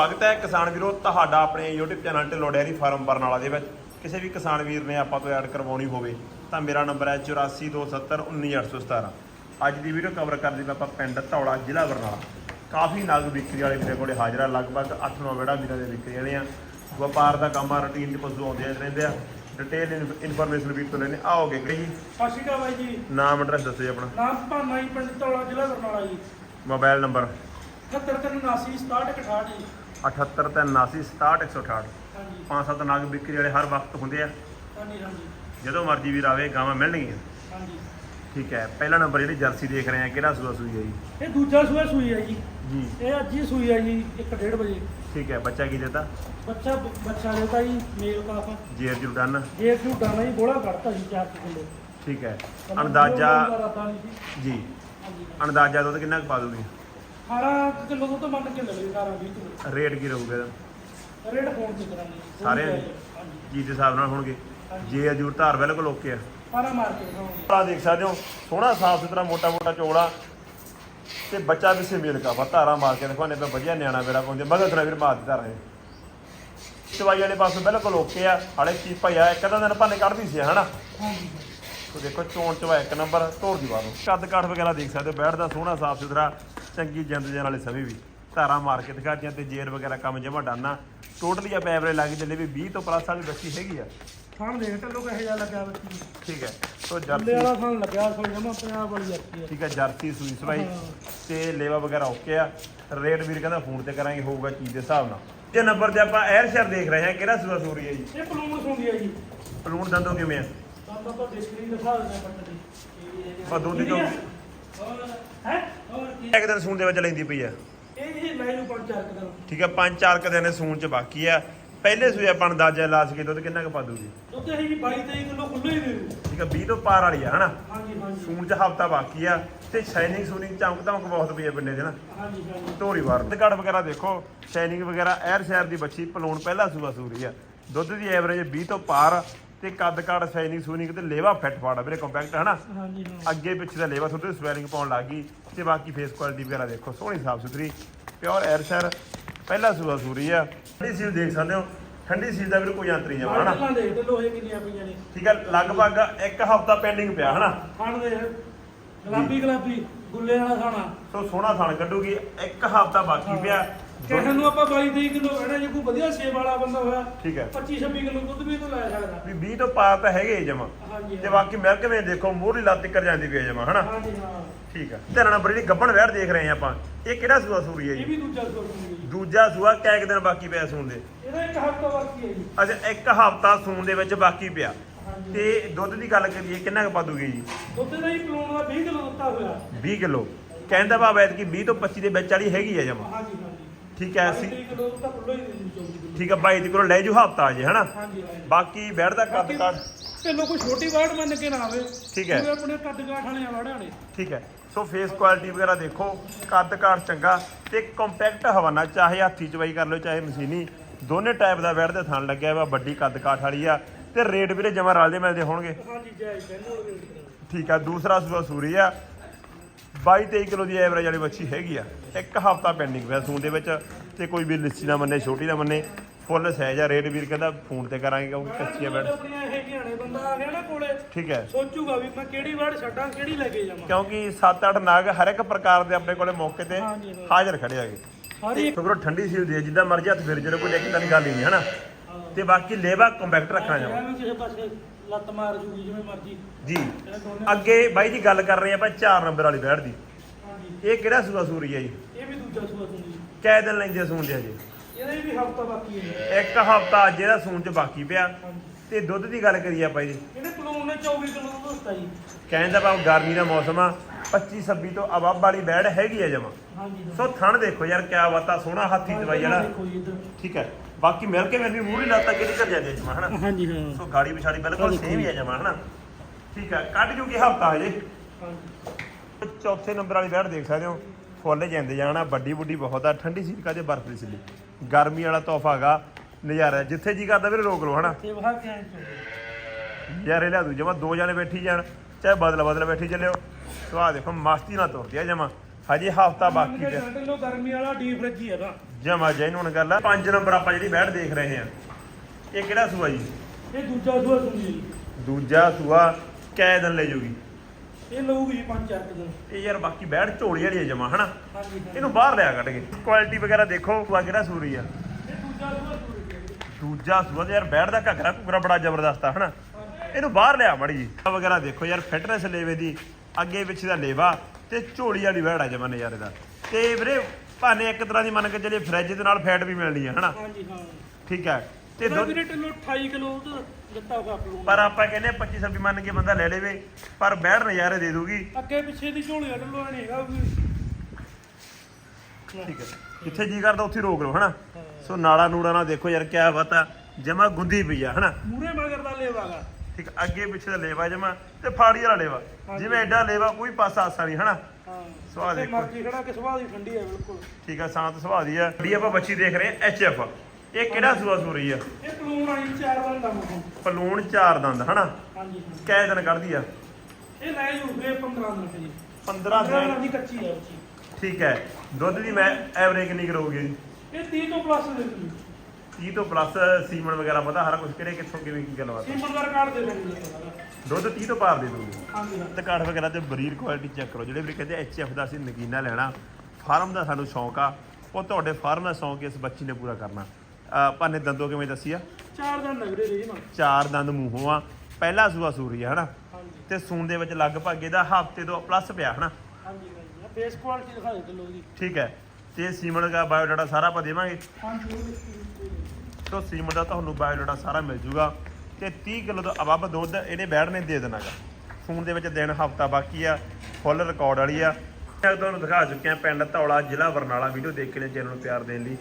ਸਵਾਗਤ ਹੈ ਕਿਸਾਨ ਵੀਰੋ ਤੁਹਾਡਾ ਆਪਣੇ YouTube channel Dhillon dairy farm Barnala ਦੇ ਵਿੱਚ। ਕਿਸੇ ਵੀ ਕਿਸਾਨ ਵੀਰ ਨੇ ਆਪਾਂ ਤੋਂ ਐਡ ਕਰਵਾਉਣੀ ਹੋਵੇ ਤਾਂ ਮੇਰਾ ਨੰਬਰ ਹੈ 8427191817 ਅੱਜ ਦੀ ਵੀਡੀਓ ਕਵਰ ਕਰਦੇ ਹਾਂ ਆਪਾਂ ਪਿੰਡ ਧੌਲਾ ਜ਼ਿਲ੍ਹਾ ਬਰਨਾਲਾ। ਕਾਫੀ ਨਗ ਵਿਕਰੀ ਵਾਲੇ ਵੀਰੇ ਕੋਲੇ ਹਾਜ਼ਰ ਆ ਲਗਭਗ 8-9 ਵੇੜਾ ਵੀਰਾਂ ਦੇ ਵਿਕਰੀ ਵਾਲੇ ਆ। ਵਪਾਰ ਦਾ ਕੰਮ ਆ ਰੁਟੀਨ 'ਚ ਪਸ਼ੂ ਆਉਂਦੇ ਰਹਿੰਦੇ ਆ। ਡਿਟੇਲ ਇਨਫੋਰਮੇਸ਼ਨ ਵੀਰ ਤੋਂ ਲੈਣੇ ਆਓਗੇ ਕਹੀ ਸਤਿ ਸ਼੍ਰੀ ਅਕਾਲ ਬਾਈ ਜੀ। ਨਾਮ ਐਡਰੈਸ ਦੱਸੋ ਜੀ ਆਪਣਾ। ਨਾਮ ਭਾਨਾ ਜੀ ਪਿੰਡ ਧੌਲਾ ਜ਼ਿਲ੍ਹਾ ਬਰਨਾਲਾ ਜੀ। ਮੋਬਾਈਲ ਨੰਬਰ 7379 6768 ਜੀ। 78 ਤੇ 79 67 168 ਹਾਂਜੀ। ਪੰਜ ਸੱਤ ਨਗ ਵਿਕਰੀ ਵਾਲੇ ਹਰ ਵਕਤ ਹੁੰਦੇ ਆ। ਹਾਂਜੀ ਹਾਂਜੀ। ਜਦੋਂ ਮਰਜ਼ੀ ਵੀਰ ਆਵੇ ਗਾਵਾਂ ਮਿਲਣਗੀਆਂ। ਹਾਂਜੀ। ਠੀਕ ਹੈ ਪਹਿਲਾ ਨੰਬਰ ਜਿਹੜੀ ਜਰਸੀ ਦੇਖ ਰਹੇ ਆ ਕਿਹੜਾ ਸੂਆ ਸੂਈ ਹੈ ਜੀ? ਇਹ ਦੂਜਾ ਸੂਆ ਸੂਈ ਹੈ ਜੀ। ਜੀ। ਇਹ ਅੱਜ ਹੀ ਸੂਈ ਹੈ ਜੀ 1:30 ਵਜੇ। ਠੀਕ ਹੈ ਬੱਚਾ ਕੀ ਦਿੱਤਾ? ਬੱਚਾ ਬੱਚਾ ਦੇਤਾ ਜੀ ਮੇਲ ਕਾਫ। ਜੇਰ ਜੂ ਡਨ। ਜੇ ਝੂਟਾ ਨਹੀਂ ਬੋਲਾ ਕੱਢਤਾ ਜੀ 4 ਕਿਲੋ। ਠੀਕ ਹੈ। ਅੰਦਾਜ਼ਾ ਹਾਂਜੀ ਜੀ। ਅੰਦਾਜ਼ਾ ਦੁੱਧ ਕਿੰਨਾ ਕੁ ਪਾ ਦੂਗੀ? 18 ਕਿਲੋ ਤੋਂ ਮੰਨ ਕੇ ਲੱਗੇ 18 20 ਕਿਲੋ ਰੇਟ ਕੀ ਰਹੂਗਾ ਇਹਦਾ? ਫੋਨ ਤੇ ਕਰਾਂਗੇ ਜੀ? ਹਾਂਜੀ। ਜੀ ਦੇ ਹਿਸਾਬ ਨਾਲ ਹੋਣਗੇ। ਜੇ ਅਜੂਰ ਧਾਰ ਬਿਲਕੁਲ ਓਕੇ ਆ। ਸਾਰਾ ਮਾਰ ਕੇ ਦਿਖਾਵਾਂਗੇ ਆ ਦੇਖ ਸਕਦੇ ਹੋ ਸੋਹਣਾ ਸਾਫ਼ ਸੁਥਰਾ ਮੋਟਾ ਮੋਟਾ ਚੋੜਾ ਤੇ ਬੱਚਾ ਵੀ ਸਿਮੇਲ ਕਾ ਵਾ ਧਾਰਾ ਮਾਰ ਕੇ ਦਿਖਾਉਣੇ ਪੇ ਵਧੀਆ ਨਿਆਣਾ ਮੇਰਾ ਪਾਉਂਦੇ ਮਗਰ ਤਰਾ ਵੀਰ ਮਾਰ ਦਿੱਤਾ ਰਹੇ। ਚਵਾਈ ਵਾਲੇ ਪਾਸੇ ਬਿਲਕੁਲ ਓਕੇ ਆ ਹਾਲੇ ਕੀ ਭਈਆ ਇੱਕ ਅੱਧਾ ਦਿਨ ਭਾਨੇ ਕੱਢਦੀ ਸੀ ਹਨਾ? ਹਾਂਜੀ। ਤੋ ਦੇਖੋ ਚੋਣ ਚਵਾ ਇੱਕ ਨੰਬਰ ਧੋਰ ਦੀ ਬਾਤ ਕੱਦ ਕਾਠ ਵਗੈਰਾ ਦੇਖ ਸਕਦੇ ਹੋ ਬੈਠਦਾ ਸੋਹਣਾ ਸਾਫ਼ ਸੁਥਰਾ। ਚੰਗੀ ਜਿੰਦ ਜਨ ਵਾਲੇ ਸਮੇਂ ਵੀ। ਧਾਰਾ ਮਾਰ ਕੇ ਦਿਖਾ ਦਿਆਂ ਤੇ ਜੇਰ ਵਗੈਰਾ ਕੰਮ ਜਮਾ ਡਾਨਾ। ਟੋਟਲੀ ਆ ਪੈਵਰੇ ਲੱਗ ਚੱਲੇ ਵੀ 20 ਤੋਂ ਪਲੱਸ ਵਾਲੀ ਬੱਚੀ ਹੈਗੀ ਆ। ਥਾਣ ਦੇਖ ਟੱਲੋ ਕਹੇ ਜਾ ਲੱਗਾ ਬੱਚੀ ਠੀਕ ਹੈ। ਸੋ ਥੱਲੇ ਜਰਸੀ ਵਾਲਾ ਥਾਣ ਲੱਗਿਆ ਸੋ ਜਮਾ ਪੰਜਾਬ ਵਾਲੀ ਜੱਤੀ ਹੈ ਠੀਕ ਹੈ ਜਰਸੀ ਸੂਈ ਸਵਾਈ ਹਾਂ। ਤੇ ਲੇਵਾ ਵਗੈਰਾ ਓਕੇ ਆ। ਰੇਟ ਵੀਰ ਕਹਿੰਦਾ ਫੋਨ ਤੇ ਕਰਾਂਗੇ ਹੋਊਗਾ ਚੀਜ਼ ਦੇ ਹਿਸਾਬ ਨਾਲ। ਜੇ ਨੰਬਰ ਤੇ ਆਪਾਂ 에ਅਰ ਸ਼ੇਅਰ ਦੇਖ ਰਹੇ ਹਾਂ ਕਿਹੜਾ ਸੂਆ ਸੂਰੀ ਹੈ ਜੀ? ਇਹ ਪਲੂਣ ਸੁਣਦੀ ਹੈ ਜੀ। ਪਲੂਣ ਦੰਦੋਂ ਕਿਵੇਂ ਆ? ਤਾਂ ਤਾਂ ਡਿਸਕ੍ਰੀਨ ਦਿਖਾ ਦਿੰਦੇ ਆ ਬੱਟ ਦੀ ਚੋਂ- ਹੈ। ਕੀ ਇੱਕ ਦਿਨ ਸੂਣ ਦੇ ਵਿੱਚ ਲੈਂਦੀ ਪਈ ਆ। ਇਹ ਜੀ ਲੈ ਪੰਜ ਚਾਰ ਕਦਮ ਠੀਕ ਹੈ ਪੰਜ ਚਾਰ ਕੁ ਦਿਨ ਸੂਣ ਚ ਬਾਕੀ ਆ। ਪਹਿਲੇ ਸੂਏ ਆਪਾਂ ਅੰਦਾਜ਼ਾ ਲਾ ਸਕੀਏ ਦੁੱਧ ਕਿੰਨਾ ਕੁ ਪਾ ਦੂਗੀ? ਦੁੱਧ ਇਹ ਜੀ 22 23 ਕਿਲੋ ਖੁੱਲੇ ਹੀ ਦੇ ਠੀਕ ਹੈ 20 ਤੋਂ ਪਾਰ ਵਾਲੀ ਆ, ਹਨਾ? ਹਾਂਜੀ ਹਾਂਜੀ ਸੂਣ ਚ ਹਫਤਾ ਬਾਕੀ ਆ ਤੇ ਸ਼ਾਈਨਿੰਗ ਸੂਨਿੰਗ ਚਮਕ ਧਮਕ ਬਹੁਤ ਪਈ ਆ ਪਿੰਡੇ ਦੇ ਨਾ ਹਾਂਜੀ ਹਾਂਜੀ ਧੋਰੀ ਵਾਰ। ਤੇ ਘੜ ਵਗੈਰਾ ਦੇਖੋ ਸ਼ਾਈਨਿੰਗ ਵਗੈਰਾ, ਐਰ ਸ਼ਹਿਰ ਦੀ ਬੱਚੀ ਪਲੂਣ ਪਹਿਲਾ ਸੂਆ ਸੂਰੀ ਆ। ਦੁੱਧ ਦੀ ਐਵਰੇਜ 20 ਤੋਂ ਪਾਰ ਤੇ ਕੱਦ ਕਾੜ ਸ਼ਾਈਨਿੰਗ ਸੂਨਿੰਗ ਤੇ ਲੇਵਾ ਫਿੱਟ ਫਾੜਾ ਵੀਰੇ ਕੰਪੈਕਟ ਹਨਾ? ਹਾਂਜੀ ਅੱਗੇ ਪਿੱਛੇ ਦਾ ਲੇਵਾ ਥੋੜੀ ਸਵੈਲਿੰਗ ਪਾਉਣ ਲੱਗ ਗਈ ਤੇ ਬਾਕੀ ਫੇਸ ਕੁਆਲਿਟੀ ਵਗੈਰਾ ਦੇਖੋ ਸੋਹਣੀ ਸਾਫ਼ ਸੁਥਰੀ ਪਿਓਰ ਐਰ ਸ਼ਹਿਰ ਪਹਿਲਾ ਸੂਆ ਸੂਰੀ ਆ। ਠੰਡੀ ਸੀਲ ਦੇਖ ਸਕਦੇ ਹੋ ਠੰਡੀ ਸੀਲ ਦਾ ਵੀਰੇ ਕੋਈ ਅੰਤਰ ਨਹੀਂ ਜਾਵਾ ਹਨਾ? ਬਾਟਲਾਂ ਦੇਖ ਤੇ ਲੋਹੇ ਕਿੰਨੀਆਂ ਪਈਆਂ ਨੇ। ਠੀਕ ਹੈ ਲਗਭਗ ਇੱਕ ਹਫਤਾ ਪੈਂਡਿੰਗ ਪਿਆ ਹਨਾ? ਖਾਣ ਦੇ ਗੁਲਾਬੀ ਗੁਲਾਬੀ ਗੁੱਲੇ ਵਾਲਾ ਖਾਣਾ। ਸੋ ਸੋਹਣਾ ਥਣ ਕੱਢੂਗੀ ਇੱਕ ਹਫਤਾ ਬਾਕੀ ਪਿਆ। ਕਿਸੇ ਨੂੰ ਆਪਾਂ 22 23 ਕਿਲੋ ਕਹਿਣਾ ਜੇ ਕੋਈ ਵਧੀਆ ਸੇਬ ਵਾਲਾ ਬੰਦਾ ਹੋਇਆ ਠੀਕ ਹੈ। 25 26 ਕਿਲੋ ਦੁੱਧ ਵੀ ਤੋਂ ਲੈ ਸਕਦਾ। ਵੀ 20 ਤੋਂ ਪਾਰ ਤਾਂ ਹੈਗੇ ਜਮਾ। ਹਾਂਜੀ ਤੇ ਬਾਕੀ ਮਿਲਕ ਵੇਂ ਦੇਖੋ ਮੂਹਰੀ ਲੱਤ ਕਰ ਜਾਂਦੀ ਪਈ ਜਮਾ ਹਨਾ? ਹਾਂਜੀ ਹਾਂ। ਠੀਕ ਆ। ਤੇ ਨੰਬਰ ਜਿਹੜੀ ਗੱਬਣ ਵੈੜ ਦੇਖ ਰਹੇ ਆ ਆਪਾਂ। ਇਹ ਕਿਹੜਾ ਸੂਆ ਸੂਰੀ ਹੈ ਇਹ ਜੀ ਵੀ ਦੂਜਾ ਸੂਰ ਹੁੰਦੀ ਜੀ। ਦੂਜਾ ਸੂਆ ਕਿਆ ਇੱਕ ਦਿਨ ਬਾਕੀ ਪਿਆ ਸੂਣ ਦੇ? ਇਹਦਾ ਇੱਕ ਹਫ਼ਤਾ ਬਾਕੀ ਹੈ ਜੀ। ਅੱਛਾ ਇੱਕ ਹਫਤਾ ਸੂਣ ਦੇ ਵਿੱਚ ਬਾਕੀ ਪਿਆ। ਤੇ ਦੁੱਧ ਦੀ ਗੱਲ ਕਰੀਏ ਕਿੰਨਾ ਕੁ ਪਾ ਦੂਗੀ ਜੀ? ਦੁੱਧ ਦਾ ਹੀ ਪਲੂਣ ਦਾ 20 ਕਿਲੋ ਦਿੱਤਾ ਹੋਇਆ। 20 ਕਿਲੋ। ਕਹਿੰਦਾ ਭਾਵ ਐਤਕੀ 20 ਤੋਂ 25 ਦੇ ਵਿੱਚ ਵਾਲੀ ਹੈਗੀ ਆ ਜਮਾ। ਹਾਂਜੀ। ਠੀਕ ਹੈ ਅਸੀਂ 20 ਕਿਲੋ ਤਾਂ ਖੁੱਲ੍ਹਾ ਹੀ ਦੇ ਦੂ 24 ਕਿਲੋ ਠੀਕ ਆ 22 ਕਿਲੋ ਲੈ ਜੂ ਹਫਤਾ ਜੇ ਹਨਾ? ਹਾਂਜੀ ਹਾਂਜੀ। ਬਾਕੀ ਬੈੜ ਦਾ ਕੱਦ ਕਾਠ ਕਿਲੋ ਕੋਈ ਛੋਟੀ ਵਾੜ ਮੰਨ ਕੇ ਨਾ ਆਵੇ। ਠੀਕ ਹੈ। ਆਪਣੇ ਕੱਦ ਕਾਠ ਵਾਲੀਆਂ ਵਾੜਾਂ ਨੇ ਠੀਕ ਹੈ। ਸੋ ਫੇਸ ਕੁਆਲਿਟੀ ਵਗੈਰਾ ਦੇਖੋ ਕੱਦ ਕਾਠ ਚੰਗਾ ਤੇ ਕੰਪੈਕਟ ਹਵਾਨਾ ਚਾਹੇ ਹੱਥੀ ਚਵਾਈ ਕਰ ਲਓ ਚਾਹੇ ਮਸ਼ੀਨੀ ਦੋਨੇ ਟਾਈਪ ਦਾ ਬੈੜ ਦੇ ਥਣ ਲੱਗਿਆ ਵਾ ਵੱਡੀ ਕੱਦ ਕਾਠ ਵਾਲੀ ਆ। ਤੇ ਰੇਟ ਵੀਰੇ ਜਮਾ ਰਲਦੇ ਮਿਲਦੇ ਹੋਣਗੇ। ਹਾਂਜੀ ਜਾਇਜ਼ ਕਹਿੰਦੇ ਉਹ। ਠੀਕ ਆ ਦੂਸਰਾ ਸੂਆ ਸੂਰੀ ਆ। 22 23 ਕਿਲੋ ਦੀ ਐਵਰੇਜ ਵਾਲੀ ਬੱਚੀ ਹੈਗੀ ਆ। ਇੱਕ ਹਫਤਾ ਪੈਂਡਿੰਗ ਪਿਆ ਸੂਣ ਦੇ ਵਿੱਚ ਤੇ ਕੋਈ ਵੀ ਲਿੱਸੀ ਨਾ ਮੰਨੇ ਛੋਟੀ ਨਾ ਮੰਨੇ। ਫੁੱਲ ਸਹਿਜ ਆ ਰੇਟ ਵੀਰ ਕਹਿੰਦਾ ਫੋਨ ਤੇ ਕਰਾਂਗੇ ਕਿਉਂਕਿ ਕੱਚੀ ਆ ਬੈੜ ਆਪਣੀਆਂ ਇਹ ਘਿਆਣੇ ਬੰਦਾ ਆ ਗਿਆ ਨਾ ਕੋਲੇ ਠੀਕ ਹੈ। ਸੋਚੂਗਾ ਵੀ ਮੈਂ ਕਿਹੜੀ ਵਾੜ ਛੱਡਾਂ ਕਿਹੜੀ ਲੈ ਕੇ ਜਾਵਾਂ। ਕਿਉਂਕਿ 7-8 ਨਾਗ ਹਰ ਇੱਕ ਪ੍ਰਕਾਰ ਦੇ ਆਪਣੇ ਕੋਲੇ ਮੌਕੇ ਤੇ ਹਾਂਜੀ। ਹਾਜ਼ਰ ਖੜੇ ਇੱਕ ਕਿਉਂਕਿ ਉਹ ਠੰਡੀ ਸੀਲ ਦੀ ਜਿੱਦਾਂ ਮਰਜ਼ੀ ਹੱਥ ਫੇਰ ਜਦੋਂ ਕੋਈ ਲੈ ਕੇ ਤਾਂ ਗੱਲ ਹੀ ਨਹੀਂ ਹਨਾ ਤੇ ਬਾਕੀ ਲੇਵਾ ਕੰਪੈਕਟ ਰੱਖਣਾ ਪਾਸੇ ਲੱਤ ਮਾਰ ਜੂਗੀ ਜਿਵੇਂ ਮਰਜ਼ੀ। ਜੀ। ਅੱਗੇ ਬਾਈ ਜੀ ਗੱਲ ਕਰ ਰਹੇ ਆਪਾਂ 4 ਨੰਬਰ ਵਾਲੀ ਬੈੜ ਦੀ। ਇਹ ਕਿਹੜਾ ਸੂਆ ਸੂਰੀ ਹੈ ਜੀ? ਇਹ ਵੀ ਦੂਜਾ ਸੂਆ ਸੁਣੀ ਕੈ ਦਿਨ ਲੈਂਦੇ ਸੂਣ ਦੇ ਜੀ। ਇਹਦਾ ਵੀ ਹਫਤਾ ਬਾਕੀ ਹੈ। ਇੱਕ ਹਫਤਾ ਅੱਜ ਇਹਦਾ ਸੂਣ ਚ ਬਾਕੀ ਪਿਆ। ਤੇ ਦੁੱਧ ਦੀ ਗੱਲ ਕਰੀਏ ਆਪਾਂ ਜੀ। ਇਹਦੇ ਪਲੂਨ ਨੇ 24 ਕਿਲੋ ਦੁੱਧ ਦਿੱਤਾ ਜੀ। ਕਹਿੰਦਾ ਭਾਵ ਗਰਮੀ ਦਾ ਮੌਸਮ ਆ 25 26 ਤੋਂ ਅਬਬ ਵਾਲੀ ਬੈੜ ਹੈਗੀ ਆ ਜਮਾ। ਹਾਂਜੀ ਸੋ ਥਣ ਦੇਖੋ ਯਾਰ ਕਿਆ ਬਾਤਾਂ ਸੋਹਣਾ ਹਾਥੀ ਦਵਾਈ ਇੱਧਰ। ਠੀਕ ਹੈ। ਬਾਕੀ ਮਿਲ ਕੇ ਮੈਨੂੰ ਮੂਹਰੀ ਲਾਤਾ ਕਿਹਦੀ ਕਰ ਜਾਂਦੇ ਜਮਾ ਹਨਾ? ਹਾਂਜੀ ਹਾਂ। ਸੋ ਗਾੜੀ ਵਿਛਾੜੀ ਬਿਲਕੁਲ ਸੇਮ ਹੀ ਹੈ ਜਮਾ ਹਨਾ? ਠੀਕ ਹੈ ਕੱਢ ਜੂਗੀ ਹਫਤਾ ਹਜੇ। ਹਾਂਜੀ। ਚੌਥੇ ਨੰਬਰ ਵਾਲੀ ਬੈਠ ਦੇਖ ਸਕਦੇ ਹੋ ਫੁੱਲ ਜਾਂਦੇ ਜਾਣਾ ਵੱਡੀ ਬੁੱਢੀ ਬਹੁਤ ਆ ਠੰਡੀ ਸੀ ਕਾਜੇ ਬਰਫ ਦੀ ਸੀ ਗਰਮੀ ਵਾਲਾ ਤੋਹਫਾ ਹੈਗਾ ਨਜ਼ਾਰਾ ਜਿੱਥੇ ਜੀ ਕਰਦਾ ਵੀਰੇ ਰੋਕ ਲਓ ਹਨਾ? ਤੇ ਵਾਹ ਕੇ ਆਏ ਚੋਗੇ ਯਾਰ ਇਹ ਲਿਆ ਦੂ ਜਮਾ ਦੋ ਜਾਣੇ ਬੈਠੀ ਜਾਣ ਚਾਹੇ ਬਦਲ ਬਦਲ ਬੈਠੀ ਚੱਲਿਓ। ਸੋ ਆਹ ਦੇਖੋ ਮਸਤੀ ਨਾਲ ਤੁਰਦੀ ਆ ਜਮਾ। ਹਜੇ ਹਫਤਾ ਬਾਕੀ ਕਿਲੋ ਗਰਮੀ ਵਾਲਾ ਡੀਪ ਫ੍ਰਿਜ ਹੀ ਹੈਗਾ ਜਮਾ ਜੈਨੂਨ ਗੱਲ ਆ। ਪੰਜ ਨੰਬਰ ਆਪਾਂ ਜਿਹੜੀ ਬੈਠ ਦੇਖ ਰਹੇ ਹਾਂ। ਇਹ ਕਿਹੜਾ ਸੂਆ ਜੀ? ਇਹ ਦੂਜਾ ਸੂਆ ਸੁਣੀ ਦੂਜਾ ਸੂਆ ਕੈ ਦਿਨ ਲੈ ਜੂਗੀ ਇਹ ਲਊਗੀ ਜੀ ਪੰਜ ਚਾਰ ਕੁ ਦਿਨ। ਇਹ ਯਾਰ ਬਾਕੀ ਬੈਠ ਝੋਲੀ ਵਾਲੀ ਜਮਾ ਹਨਾ? ਹਾਂਜੀ। ਇਹਨੂੰ ਬਾਹਰ ਲਿਆ ਕੱਢ ਕੇ। ਕੁਆਲਿਟੀ ਵਗੈਰਾ ਦੇਖੋ ਸੂਆ ਕਿਹੜਾ ਸੂਰੀ ਆ। ਇਹ ਦੂਜਾ ਸੂਆ ਜੀ। ਦੂਜਾ ਸੂਆ ਤੇ ਯਾਰ ਬੈਠ ਦਾ ਘੱਗਰਾ ਘੁਗਰਾ ਬੜਾ ਜ਼ਬਰਦਸਤ ਆ ਹਨਾ? ਇਹਨੂੰ ਬਾਹਰ ਲਿਆ ਮੜੀ ਜੀ। ਵਗੈਰਾ ਦੇਖੋ ਯਾਰ ਫਿਟਨੈਸ ਲੇਵੇ ਦੀ ਅੱਗੇ ਪਿੱਛੇ ਦਾ ਲੇਵਾ ਤੇ ਝੋਲੀ ਵਾਲੀ ਬੈੜ ਆ ਜਮਾ ਨਜ਼ਾਰੇ ਦਾ। ਤੇ ਵੀਰੇ ਭਾਨੇ ਇੱਕ ਤਰ੍ਹਾਂ ਦੀ ਮੰਨ ਕੇ ਚੱਲੇ ਫਰਿੱਜ ਦੇ ਨਾਲ ਫੈਟ ਵੀ ਮਿਲਣੀ ਆ ਹਨਾ? ਹਾਂਜੀ ਹਾਂ। ਠੀਕ ਹੈ ਤੇ ਦੁੱਧ ਵੀਰੇ ਕਿਲੋ 28 ਕਿਲੋ ਦੁੱਧ ਦਿੱਤਾ ਹੋਗਾ ਆਪ ਲੋਗੋਂ ਪਰ ਆਪਾਂ ਕਹਿੰਦੇ 25 26 ਮੰਨ ਕੇ ਬੰਦਾ ਲੈ ਲੇਵੇ ਪਰ ਬੈੜ ਨਜ਼ਾਰੇ ਦੇ ਦੂਗੀ ਅੱਗੇ ਪਿੱਛੇ ਦੀ ਝੋਲੀ ਅੱਡ ਲੋ ਨਹੀਂ ਹੈਗਾ ਵੀ। ਠੀਕ ਹੈ ਜਿੱਥੇ ਜੀ ਕਰਦਾ ਉੱਥੇ ਰੋਕ ਲਓ ਹਨਾ? ਸੋ ਨਾਲਾ ਨੂੜਾ ਨਾਲ ਦੇਖੋ ਯਾਰ ਕਿਆ ਪਤਾ ਜਮਾ ਗੁੰਦੀ ਪਈ ਆ ਹਨਾ? ਮੂਰੇ ਮਗਰ ਦਾ ਲੇਵਾਗਾ ਠੀਕ ਅੱਗੇ ਪਿੱਛੇ ਦਾ ਲੇਵਾ ਜਮਾ ਤੇ ਫਾੜੀ ਵਾਲਾ ਲੇਵਾ। ਜਿਵੇਂ ਐਡਾ ਲੇਵਾ ਕੋਈ ਪਾਸਾ ਆਸਾ ਨਹੀਂ ਹਨਾ? ਹਾਂ। ਦੇਖੋ। ਮਰਜ਼ੀ ਖੜਾ ਕਿ ਸੁਭਾਅ ਦੀ ਠੰਡੀ ਹੈ ਬਿਲਕੁਲ। ਠੀਕ ਆ ਸ਼ਾਂਤ ਸੁਭਾਅ ਦੀ ਆ। ਜਿਹੜੀ ਆਪਾਂ ਬੱਚੀ ਦੇਖ ਰਹੇ ਆ ਐਚ ਐਫ ਇਹ ਕਿਹੜਾ ਸੂਆ ਸੂ ਰਹੀ ਆ? ਇਹ ਪਲੂਣ ਆਈ ਚਾਰ ਦਿਨ ਦਾ ਮੋਹ ਪਲੂਣ ਚਾਰ ਦੰਦ ਹਨਾ? ਹਾਂਜੀ। ਹਾਂ ਕੈ ਦਿਨ ਕੱਢਦੀ ਆ? ਇਹ ਲੈ ਜੂ ਵੀਰੇ 15 ਦਿਨ ਜੀ 15 15 ਦਿਨ ਦੀ ਕੱਚੀ ਹੈ ਬੱਚੀ। ਠੀਕ ਹੈ। ਦੁੱਧ ਦੀ ਮੈਂ ਐਵਰੇਜ ਕਿੰਨੀ ਕਰੋਗੇ ਜੀ ਇਹ 30 ਤੋਂ ਪਲੱਸ ਦੇ ਦੂੰ 30 ਤੋਂ ਪਲੱਸ ਸੀਮਨ ਵਗੈਰਾ ਪਤਾ ਹਰ ਕੁਝ ਕਿਹੜੇ ਕਿੱਥੋਂ ਕਿਵੇਂ ਕੀ ਗੱਲਬਾਤ ਆ। ਸਿੰਪਲ ਦਾ ਰਿਕਾਰਡ ਦੇ ਦੇਣਗੇ ਸਾਰਾ। ਦੁੱਧ 30 ਤੋਂ ਪਾਰ ਦੇ ਦੂਗੇ ਹਾਂਜੀ ਹਾਂ ਤੇ ਕਾਠ ਵਗੈਰਾ ਤੇ ਬਰੀਰ ਕੁਆਲਿਟੀ ਚੈੱਕ ਕਰੋ ਜਿਹੜੇ ਵੀ ਕਹਿੰਦੇ ਐਚ ਐਫ ਦਾ ਅਸੀਂ ਨਗੀਨਾ ਲੈਣਾ ਫਾਰਮ ਦਾ ਸਾਨੂੰ ਸ਼ੌਂਕ ਆ ਉਹ ਤੁਹਾਡੇ ਫਾਰਮ ਦਾ ਸ਼ੌਂਕ ਇਸ ਬੱਚੀ ਨੇ ਪੂਰਾ ਕਰਨਾ। ਅਹ ਭਾਨੇ ਦੰਦੋਂ ਕਿਵੇਂ ਦੱਸੀ ਆ? ਚਾਰ ਦਿਨ ਲੱਗ ਰਹੇ ਜੀ ਨਾ ਚਾਰ ਦੰਦ ਮੂੰਹੋਂ ਆ ਪਹਿਲਾ ਸੂਆ ਸੂਰੀ ਆ ਹਨਾ? ਹਾਂਜੀ। ਤੇ ਸੂਣ ਦੇ ਵਿੱਚ ਲਗਭਗ ਇਹਦਾ ਹਫ਼ਤੇ ਤੋਂ ਪਲੱਸ ਪਿਆ ਹਨਾ? ਹਾਂਜੀ ਹਾਂਜੀ। ਫੇਸ ਕੁਆਲਿਟੀ ਦਿਖਾ ਦੇ ਲੋ ਜੀ ਠੀਕ ਹੈ ਤੇ ਸੀਮਨ ਦਾ ਬਾਇਓਡਾਟਾ ਸਾਰਾ ਆਪਾਂ ਦੇਵਾਂਗੇ। ਹਾਂਜੀ ਤੋਂ ਸੀਮਨ ਦਾ ਤੁਹਾਨੂੰ ਬਾਇਓਡਾਟਾ ਸਾਰਾ ਮਿਲ ਜੂਗਾ ਤੇ 30 ਕਿਲੋ ਦਾ ਅਬਵ ਦੁੱਧ ਇਹਨੇ ਬੈੜ ਨੇ ਦੇ ਦੇਣਾਗਾ ਫੋਨ ਦੇ ਵਿੱਚ ਦਿਨ ਹਫਤਾ ਬਾਕੀ ਆ, ਫੁੱਲ ਰਿਕਾਰਡ ਵਾਲੀ ਆ। ਤੁਹਾਨੂੰ ਦਿਖਾ ਚੁੱਕਿਆ ਪਿੰਡ ਧੌਲਾ ਜ਼ਿਲ੍ਹਾ ਬਰਨਾਲਾ। ਵੀਡੀਓ ਦੇਖ ਕੇ ਚੈਨਲ ਨੂੰ ਪਿਆਰ ਦੇਣ ਲਈ।